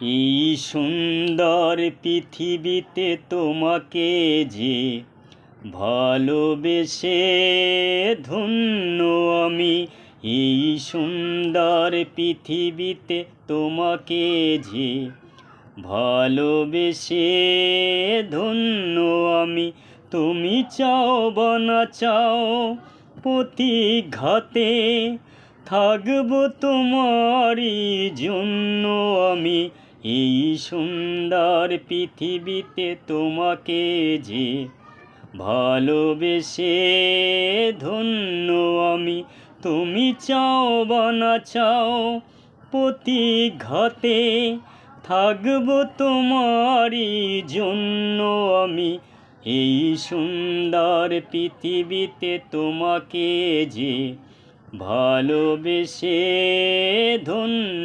এই সুন্দর পৃথিবীতে তোমাকে যে ভালোবেসে ধন্য আমি, এই সুন্দর পৃথিবীতে তোমাকে যে ভালোবেসে ধন্য আমি, তুমি চাও বা না চাও, প্রতিঘাতে থাকব তোমারই জন্য আমি এই সুন্দর পৃথিবীতে তোমাকে যে ভালোবেসে ধন্য আমি, তুমি চাও বা না চাও, প্রতিঘাতে থাকব তোমারই জন্য আমি। এই সুন্দর পৃথিবীতে তোমাকে যে ভালোবেসে ধন্য